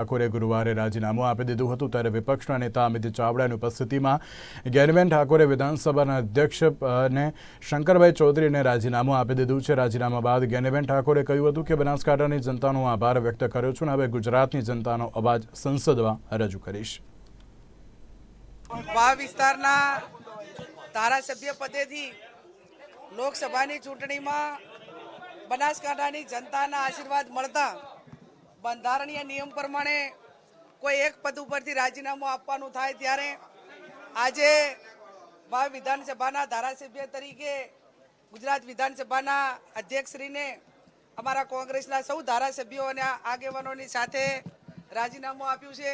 ઠાકોરે ગુરુવારે રાજીનામું આપી દીધું હતું ત્યારે વિપક્ષના નેતા અમિત ચાવડાની ઉપસ્થિતિમાં જ્ઞાનબેન ઠાકોરે વિધાનસભાના અધ્યક્ષ અને શંકરભાઈ ચૌધરીને રાજીનામું આપી દીધું છે. રાજીનામા બાદ જ્ઞાનબેન ઠાકોરે કહ્યું હતું કે બનાસકાંઠાની જનતાનો આભાર વ્યક્ત કર્યો છું અને હવે ગુજરાતની જનતાનો અવાજ સંસદમાં રજૂ કરીશ. વિસ્તારના ધારાસભ્ય પદેથી લોકસભાની ચૂંટણીમાં બનાસકાંઠાની જનતાના આશીર્વાદ મળતા બંધારણીય નિયમ પ્રમાણે કોઈ એક પદ ઉપરથી રાજીનામું આપવાનું થાય ત્યારે આજે વાવ વિધાનસભાના ધારાસભ્ય તરીકે ગુજરાત વિધાનસભાના અધ્યક્ષશ્રીને અમારા કોંગ્રેસના સૌ ધારાસભ્યો અને આગેવાનોની સાથે રાજીનામું આપ્યું છે.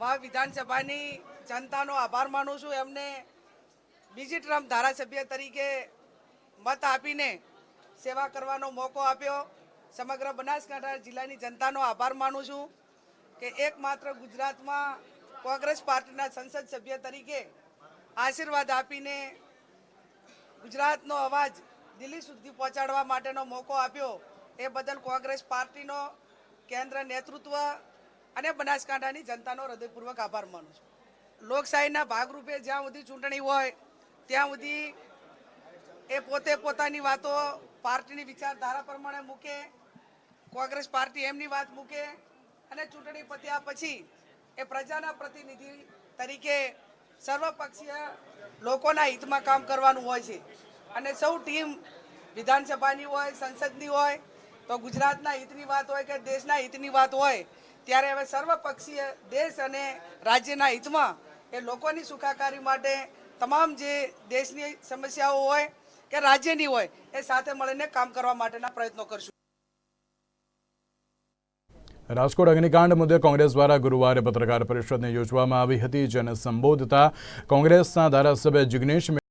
વાવ વિધાનસભાની જનતાનો આભાર માનું છું. એમને બીજી ટ્રમ્પ ધારાસભ્ય તરીકે મત આપીને સેવા કરવાનો મોકો આપ્યો. સમગ્ર બનાસકાંઠા જિલ્લાની જનતાનો આભાર માનું છું કે એકમાત્ર ગુજરાતમાં કોંગ્રેસ પાર્ટીના સંસદ સભ્ય તરીકે આશીર્વાદ આપીને ગુજરાતનો અવાજ દિલ્હી સુધી પહોંચાડવા માટેનો મોકો આપ્યો. એ બદલ કોંગ્રેસ પાર્ટીનો કેન્દ્ર નેતૃત્વ અને બનાસકાંઠાની જનતાનો હૃદયપૂર્વક આભાર માનું છું. લોકશાહીના ભાગરૂપે જ્યાં સુધી ચૂંટણી હોય, ત્યાં સુધી એ પોતે પોતાની વાતો પાર્ટીની વિચારધારા પ્રમાણે મૂકે કોંગ્રેસ પાર્ટી એમની વાત મૂકે અને ચૂંટણી પત્યા પછી એ પ્રજાના પ્રતિનિધિ તરીકે સર્વપક્ષીય લોકોના હિતમાં કામ કરવાનું હોય છે. અને સૌ ટીમ વિધાનસભાની હોય, સંસદની હોય, તો ગુજરાતના હિતની વાત હોય કે દેશના હિતની વાત હોય, ત્યારે હવે સર્વપક્ષીય દેશ અને રાજ્યના હિતમાં એ લોકોની સુખાકારી માટે તમામ જે દેશની સમસ્યાઓ હોય કે રાજ્યની હોય, એ સાથે મળીને કામ કરવા માટેના પ્રયત્નો કરશું. રાજકોટ અગ્નિકાંડ મુદ્દે કોંગ્રેસ દ્વારા ગુરુવારે પત્રકાર પરિષદને યોજવામાં આવી હતી જેને સંબોધતા કોંગ્રેસના ધારાસભ્ય જિગ્નેશ